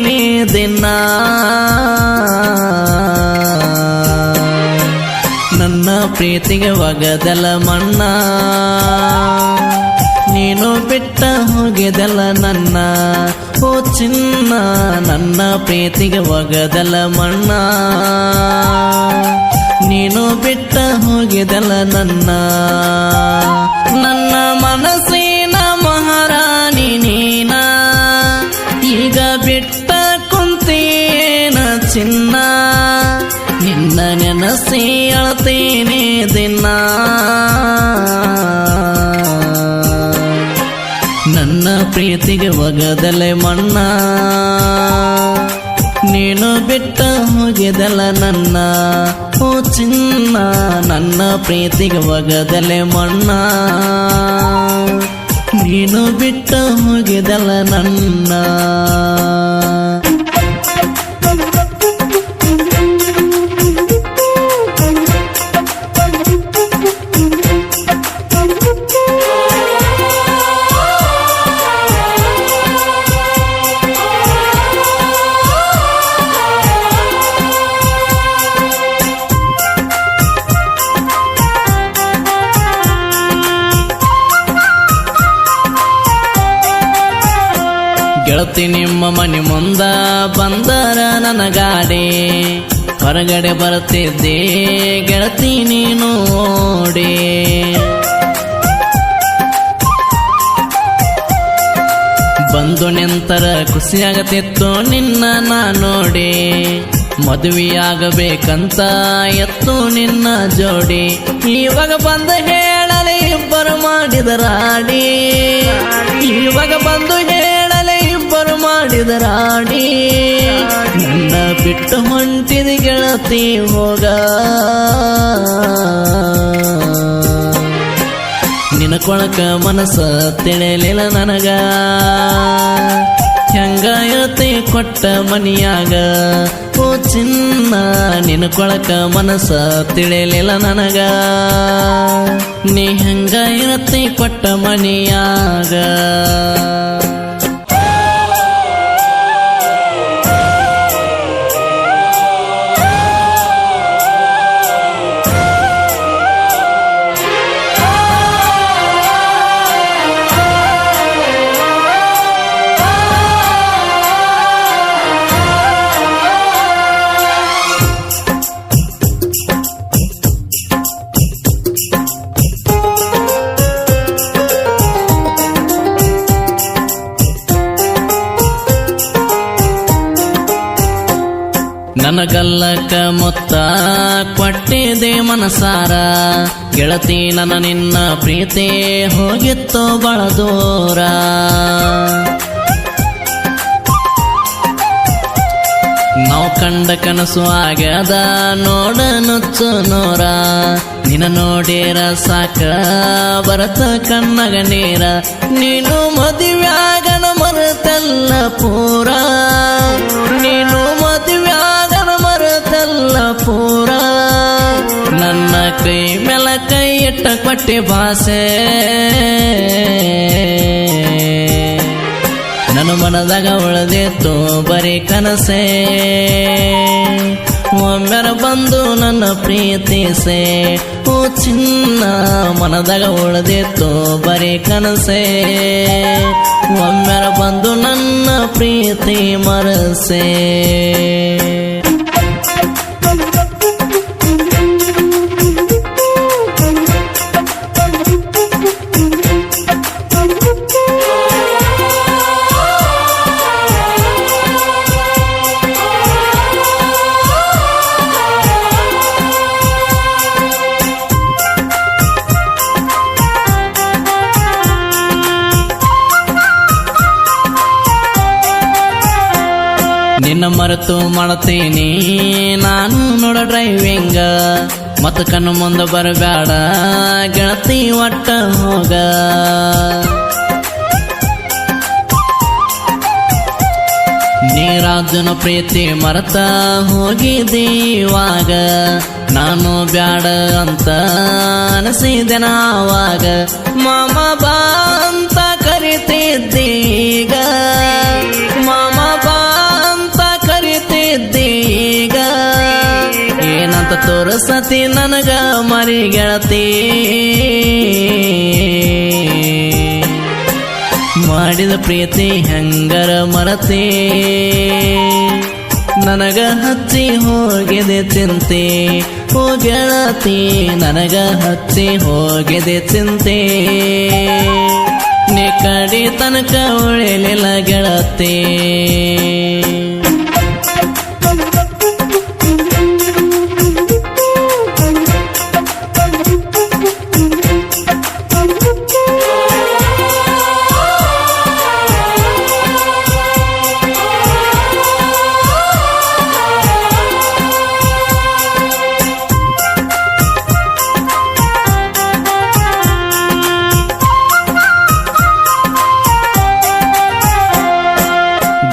ಅಳತೀನಿ ದಿನ. ನನ್ನ ಪ್ರೀತಿಗೆ ಒಗದಲ್ಲ ಮಣ್ಣ. ನೀನು ಬಿಟ್ಟ ಹೋಗಿದಲ್ಲ ನನ್ನ. ಓ ಚಿನ್ನ, ನನ್ನ ಪ್ರೀತಿಗೆ ವಗದಲ ಮಣ್ಣ. ನೀನು ಬಿಟ್ಟ ಹೋಗಿದಲ್ಲ ನನ್ನ. ನನ್ನ ಮನಸ್ಸಿನ ನೆನಸಿ ದಿನ. ನನ್ನ ಪ್ರೀತಿಗೆ ಒಗದಲೆ ಮಣ್ಣ. ನೀನು ಬಿಟ್ಟ ಹೋಗಿದಲ ನನ್ನ. ಓ ಚಿನ್ನ, ನನ್ನ ಪ್ರೀತಿಗೆ ಒಗದಲೆ ಮಣ್ಣ. ನೀನು ಬಿಟ್ಟ ಹೋಗಿದಲ ನನ್ನ. ಗೆಳತಿ ನಿಮ್ಮ ಮನೆ ಮುಂದ ಬಂದರ ನನ್ನ ಗಾಡಿ. ಹೊರಗಡೆ ಬರುತ್ತಿದ್ದೆ, ಗೆಳತಿ ನೀನು ಓಡಿ ಬಂದು ನಿಂತರ ಖುಷಿಯಾಗತಿತ್ತು ನಿನ್ನ ನಾ ನೋಡಿ. ಮದುವೆಯಾಗಬೇಕಂತ ಎತ್ತು ನಿನ್ನ ಜೋಡಿ. ಇವಾಗ ಬಂದು ಹೇಳಲಿ, ಇಬ್ಬರು ಮಾಡಿದರಾಡಿ ಇವಾಗ ಬಂದು ಇಬ್ಬರು ಮಾಡಿದರಾಡಿ ನನ್ನ ಬಿಟ್ಟು ಹೊಂಟಿದ ಗೆಳತಿ ಹೋಗ ನಿನ ಕೊಳಕ ಮನಸ್ಸ ತಿಳಿಲಿಲ್ಲ ನನಗ. ಹೆಂಗಾಯತಿ ಕೊಟ್ಟ ಮನಿಯಾಗ? ಓ ಚಿನ್ನ ನಿನ ಕೊಳಕ ಮನಸ್ಸ ತಿಳಿಲಿಲ್ಲ ನನಗ. ನೀ ಹೆಂಗಾಯತಿ ಕೊಟ್ಟ ಮನಿಯಾಗ? ನನಗಲ್ಲಕ ಮೊತ್ತ ಕೊಟ್ಟಿದೆ ಮನಸಾರ. ಗೆಳತಿ ನನ್ನ ನಿನ್ನ ಪ್ರೀತಿ ಹೋಗಿತ್ತು ಬಳ ದೂರ. ನಾವು ಕಂಡ ಕನಸು ಆಗದ ನೋಡ ನುಚ್ಚು ನೋರ. ನಿನ್ನ ನೋಡಿರ ಸಾಕ ಬರತ ಕಣ್ಣಗ ನೀರ. ನೀನು ಮದುವೆ ಆಗನ ಮರತಲ್ಲ ಪೂರ. ಬಾಸೆ ಕೊಟ್ಟೆ ಭಾಷೆ ನನ್ನ ಮನದಾಗ ಉಳದಿತ್ತು ಬರೀ ಕನಸೆ. ಒಮ್ಮೆರ ಬಂದು ನನ್ನ ಪ್ರೀತಿಸೆ ಓ ಚಿನ್ನ, ಮನದಾಗ ತೋ ಬರೀ ಕನಸೆ. ಒಮ್ಮೆರ ಬಂದು ನನ್ನ ಪ್ರೀತಿ ಮರಸೆ. ಮರೆತು ಮಾಡ್ತೀನಿ. ನಾನು ನೋಡ ಡ್ರೈವಿಂಗ ಮತ್ತ ಕಣ್ಣು ಮುಂದೆ ಬರಬೇಡ. ಗೆಳತಿ ಒಟ್ಟ ಹೋಗ. ನೀರಾಜನ ಪ್ರೀತಿ ಮರತ ಹೋಗಿದ್ದೀವಾಗ ನಾನು ಬ್ಯಾಡ ಅಂತ ಅನಿಸಿದೆ ನಾವಾಗ. ಮಾಮ ಬಾ ಅಂತ ಕರಿತ ಎರಡು ಸತಿ ನನಗ ಮರಿ ಗೆಳತಿ ಮಾಡಿದ ಪ್ರೀತಿ ಹೆಂಗರ ಮರತಿ. ನನಗ ಹಚ್ಚಿ ಹೋಗಿದೆ ಚಿಂತೆ. ಓ ಗೆಳತಿ, ನನಗ ಹಚ್ಚಿ ಹೋಗಿದೆ ಚಿಂತೆ. ನಿಕಡಿ ತನಕ ಉಳಿಲಿಲ್ಲ ಗೆಳತಿ.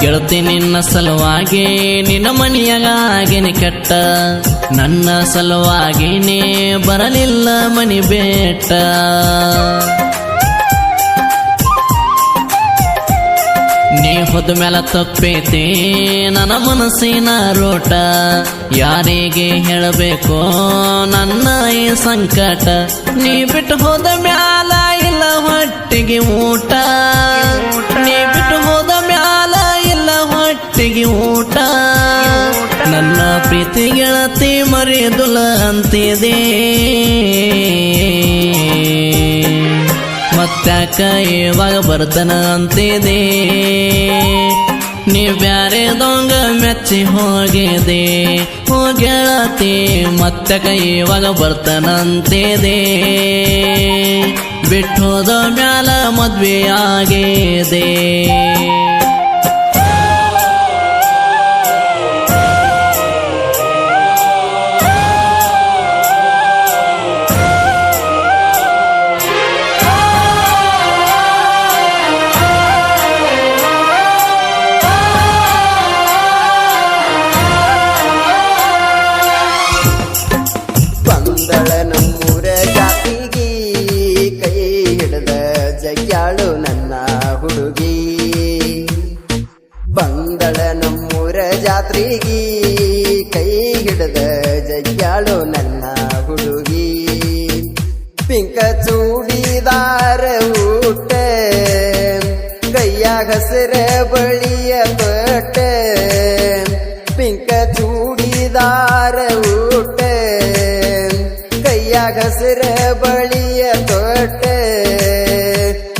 ಗೆಳತಿ ನಿನ್ನ ಸಲುವಾಗಿ, ನಿನ್ನ ಮನೆಯಾಗಿನಿ ಕೆಟ್ಟ ನನ್ನ ಸಲುವಾಗಿನೇ ಬರಲಿಲ್ಲ ಮನಿ ಬೇಟ. ನೀ ಹೊದ ಮೇಲೆ ತಪ್ಪೈತಿ, ನನ್ನ ಮನಸ್ಸಿನ ರೋಟ. ಯಾರಿಗೆ ಹೇಳಬೇಕು ನನ್ನ ಈ ಸಂಕಟ. ನೀ ಬಿಟ್ಟು ಹೋದ ಮ್ಯಾಲ ಇಲ್ಲ ಹೊಟ್ಟಿಗೆ ಊಟ. ನೀ ಬಿಟ್ಟು ಹೊಟ್ಟಿಗೆ ಊಟ. ನನ್ನ ಪ್ರೀತಿ ಗೆಳತಿ ಮರೆದುಲ ಅಂತಿದೆ. ಮತ್ತಾಕ ಇವಾಗ ಬರ್ತನ ಅಂತಿದೆ. ನೀ ಬ್ಯಾರೆ ದೊಂಗ ಮೆಚ್ಚಿ ಹೋಗಿದೆ. ಹೋ ಗೆಳತಿ ಮತ್ತಕ ಇವಾಗ ಬರ್ತನಂತಿದೆ ಬಿಟ್ಟೋದ ಮ್ಯಾಲ ಮದ್ವೆ ಆಗಿದೆ ಹಸಿರ ಬಳಿಯ ಬಟ್ಟೆ ಪಿಂಕ ಚೂಡಿದಾರ ಊಟ. ಕೈಯಾಗ ಹಸಿರ ಬಳಿಯ ತೊಟ್ಟ,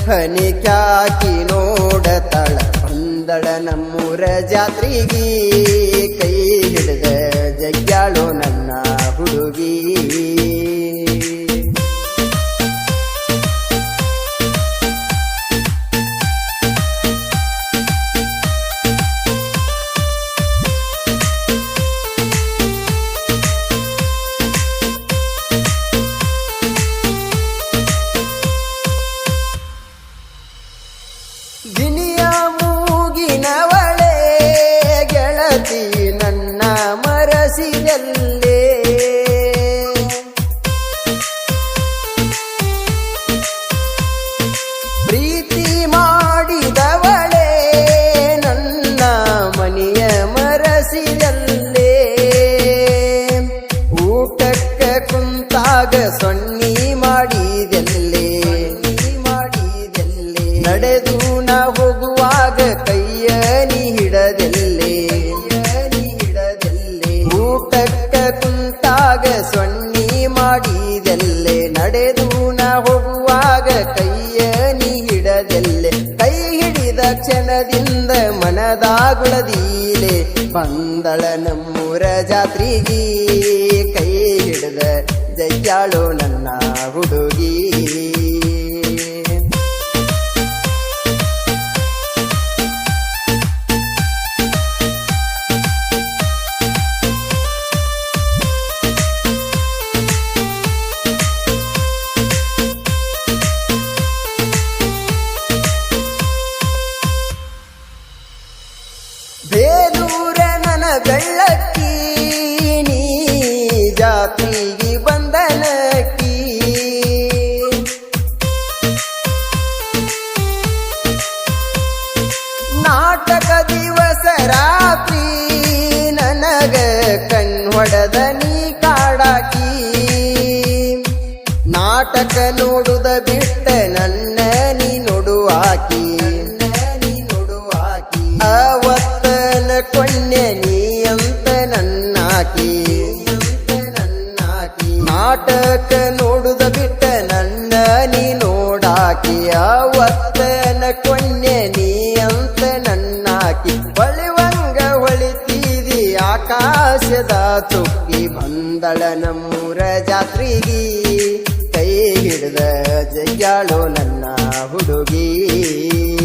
ಹನಿ ಕ್ಯಾಕಿ ನೋಡತಳ, ಬಂದಳ ನಮ್ಮೂರ ಜಾತ್ರೆಗಿ. ಕುಂತಾಗ ಸೊನ್ನಿ ಮಾಡಿದೆಲ್ಲೆ, ನಡೆದು ನ ಹೋಗುವಾಗ ಕೈಯ ನೀ ಹಿಡದೆಲ್ಲೆ ಕೈ ಹಿಡಿದ ಕ್ಷಣದಿಂದ ಮನದಾಗುಳದೀಲೆ, ಬಂದಳ ನಮ್ಮೂರ ಜಾತ್ರೆಗಿ ಕೈ ಹಿಡಿದ ಜಯ್ಯಾಳು ನನ್ನ ಹುಡುಗಿ ಕಳ್ಳಕ್ಕಿ ನೀ ಜಾತಿಗೆ ಬಂದನಕ್ಕಿ. ನಾಟಕ ದಿವಸ ರಾತ್ರಿ ನನಗೆ ಕಣ್ವಡದ ನೀ ಕಾಡಾಕಿ. ನಾಟಕ ನೋಡುದ ಬಿಟ್ಟ ನನ್ನ ನೀ ನೋಡಾಕಿ ಅವತ್ತನ ಕೊನ್ನೆ ನೀ ಅಂತ ನನ್ನಾಕಿ ಹೊಳಿವಂಗ ಹೊಳಿತೀರಿ ಆಕಾಶದ ತುಪ್ಪಿ ಬಂದಳ ನಮ್ಮೂರ ಜಾತ್ರಿಗಿ. ಕೈ ಹಿಡಿದ ಜಗ್ಯಾಳು ನನ್ನ ಹುಡುಗಿ.